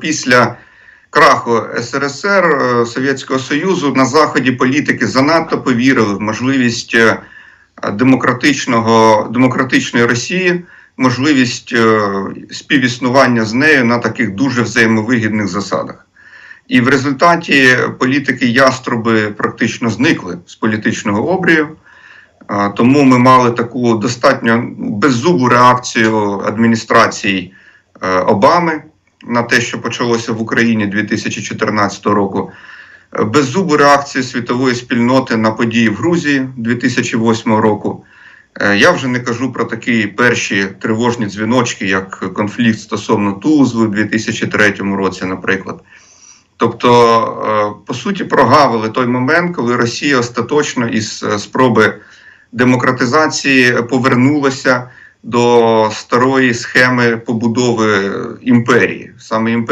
після краху СРСР е, Совєтського Союзу на заході політики занадто повірили в можливість е, демократичного демократичної Росії, можливість е, співіснування з нею на таких дуже взаємовигідних засадах. І в результаті політики яструби практично зникли з політичного обрію. Тому ми мали таку достатньо беззубу реакцію адміністрації Обами на те, що почалося в Україні 2014 року. Е, Беззубу реакцію світової спільноти на події в Грузії 2008 року. Е, Я вже не кажу про такі перші тривожні дзвіночки, як конфлікт стосовно Тузли у 2003 році, наприклад. Тобто, е, по суті, прогавили той момент, коли Росія остаточно із спроби демократизації повернулася до старої схеми побудови імперії. Саме імперії.